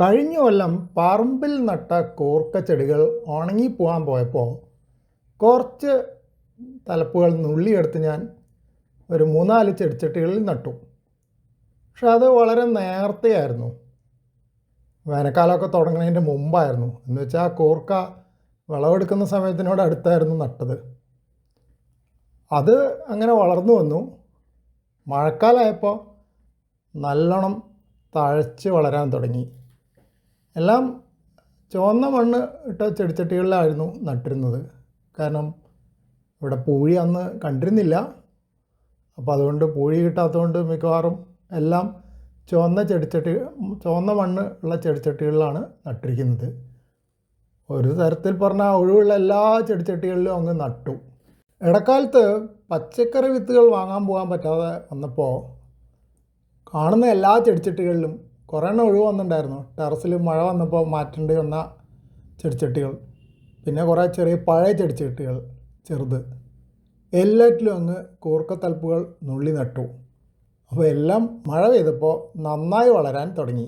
കഴിഞ്ഞ കൊല്ലം പറമ്പിൽ നട്ട കോർക്ക ചെടികൾ ഉണങ്ങിപ്പോകാൻ പോയപ്പോൾ കുറച്ച് തലപ്പുകൾ നുള്ളിയെടുത്ത് ഞാൻ ഒരു മൂന്നാൽ ചെടിച്ചട്ടികളിൽ നട്ടു. പക്ഷെ അത് വളരെ നേരത്തെയായിരുന്നു വേനൽക്കാലമൊക്കെ തുടങ്ങുന്നതിന്റെ മുമ്പായിരുന്നു. എന്ന് വെച്ചാൽ കോർക്ക വിളവെടുക്കുന്ന സമയത്തിനോട് അടുത്തായിരുന്നു നട്ടത്. അത് അങ്ങനെ വളർന്നു വന്നു. മഴക്കാലമായപ്പോൾ നല്ലോണം തഴച്ച് വളരാൻ തുടങ്ങി. എല്ലാം ചുവന്ന മണ്ണ് ഇട്ട ചെടിച്ചട്ടികളിലായിരുന്നു നട്ടിരുന്നത്. കാരണം ഇവിടെ പൂഴി അന്ന് കണ്ടിരുന്നില്ല. അപ്പോൾ അതുകൊണ്ട് പൂഴി കിട്ടാത്തതുകൊണ്ട് മിക്കവാറും എല്ലാം ചുവന്ന ചെടിച്ചട്ടി ചുവന്ന മണ്ണ് ഉള്ള ചെടിച്ചട്ടികളിലാണ് നട്ടിരിക്കുന്നത്. ഒരു തരത്തിൽ പറഞ്ഞാൽ ഒഴിവുള്ള എല്ലാ ചെടിച്ചട്ടികളിലും അങ്ങ് നട്ടു. ഇടക്കാലത്ത് പച്ചക്കറി വിത്തുകൾ വാങ്ങാൻ പോകാൻ പറ്റാതെ വന്നപ്പോൾ കാണുന്ന എല്ലാ ചെടിച്ചട്ടികളിലും കുറേ എണ്ണം ഒഴിവ് വന്നിട്ടുണ്ടായിരുന്നു. ടെറസിൽ മഴ വന്നപ്പോൾ മാറ്റേണ്ടി വന്ന ചെടിച്ചട്ടികൾ. പിന്നെ കുറേ ചെറിയ പഴയ ചെടിച്ചട്ടികൾ ചെറുത്. എല്ലാറ്റിലും അങ്ങ് കൂർക്കത്തലപ്പുകൾ നുള്ളി നട്ടു. അപ്പോൾ എല്ലാം മഴ പെയ്തപ്പോൾ നന്നായി വളരാൻ തുടങ്ങി.